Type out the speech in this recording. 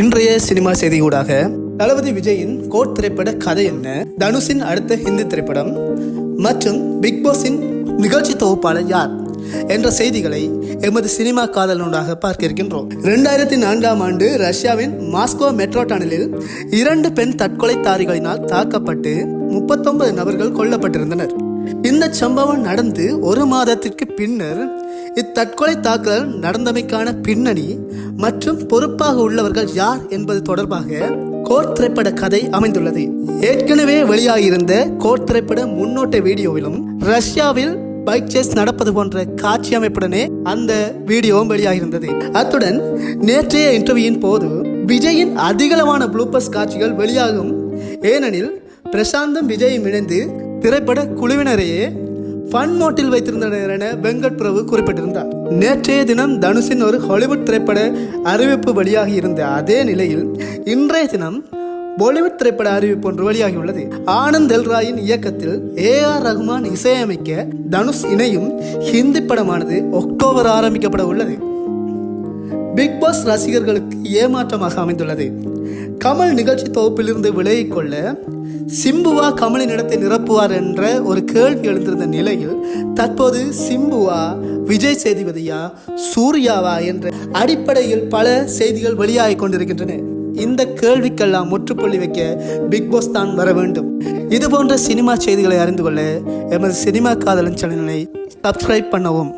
இன்றைய சினிமா செய்தியூடாக தளபதி விஜயின் கோட் திரைப்பட கதை என்ன? தனுஷின் அடுத்த ஹிந்தி திரைப்படம் மற்றும் பிக் பாஸின் நிகழ்ச்சி தொகுப்பாளர் யார்? என்ற செய்திகளை எமது சினிமா காதலனூடாக பார்க்க இருக்கின்றோம் இரண்டாயிரத்தி நான்காம் ஆண்டு ரஷ்யாவின் மாஸ்கோ மெட்ரோ டனலில் இரண்டு பெண் தற்கொலைத்தாரிகளினால் தாக்கப்பட்டு முப்பத்தொன்பது நபர்கள் கொல்லப்பட்டிருந்தனர். இந்த சம்பவம் நடந்து ஒரு மாதத்திற்கு பின்னர் இத்தற்கொலை தாக்குதல் நடந்தமைக்கான பின்னணி மற்றும் பொறுப்பாக உள்ளவர்கள் யார் என்பது தொடர்பாக கோட் திரைப்பட கதை அமைந்துள்ளது. ஏற்கனவே வெளியாகியிருந்த கோட் திரைப்பட முன்னோட்ட வீடியோவிலும் ரஷ்யாவில் பைக் சேஸ் நடப்பது போன்ற காட்சி அமைப்புடனே அந்த வீடியோவும் வெளியாகியிருந்தது. அத்துடன் நேற்றைய இன்டர்வியூயின் போது விஜயின் அதிகளவான ப்ளூப்பர்ஸ் காட்சிகள் வெளியாகும். ஏனெனில் பிரசாந்தும் விஜயும் இணைந்து திரைப்பட குழுவினரையே ஃபன் மோட்டில் வைத்திருந்தனர் என வெங்கட் பிரபு குறிப்பிட்டிருந்தார். நேற்றைய தினம் தனுஷின் ஒரு ஹாலிவுட் திரைப்பட அறிவிப்பு வெளியாகி இருந்த அதே நிலையில் இன்றைய தினம் பாலிவுட் திரைப்பட அறிவிப்பு ஒன்று வெளியாகியுள்ளது. ஆனந்த் எல்ராயின் இயக்கத்தில் ஏ ஆர் ரகுமான் இசையமைக்க தனுஷ் இணையும் ஹிந்தி படமானது அக்டோபர் ஆரம்பிக்கப்பட உள்ளது. பிக் பாஸ் ரசிகர்களுக்கு ஏமாற்றமாக அமைந்துள்ளது. கமல் நிகழ்ச்சி தொகுப்பிலிருந்து விலகிக் கொள்ள சிம்புவா கமலின் இடத்தை நிரப்புவார் என்ற ஒரு கேள்வி எழுந்திருந்த நிலையில் தற்போது சிம்புவா விஜய் சேதுபதியா சூர்யாவா என்ற அடிப்படையில் பல செய்திகள் வெளியாகிக் கொண்டிருக்கின்றன. இந்த கேள்விக்கெல்லாம் முற்றுப்புள்ளி வைக்க பிக் பாஸ் தான் வர வேண்டும். இது போன்ற சினிமா செய்திகளை அறிந்து கொள்ள எமது சினிமா காதலன் சேனலை சப்ஸ்கிரைப் பண்ணவும்.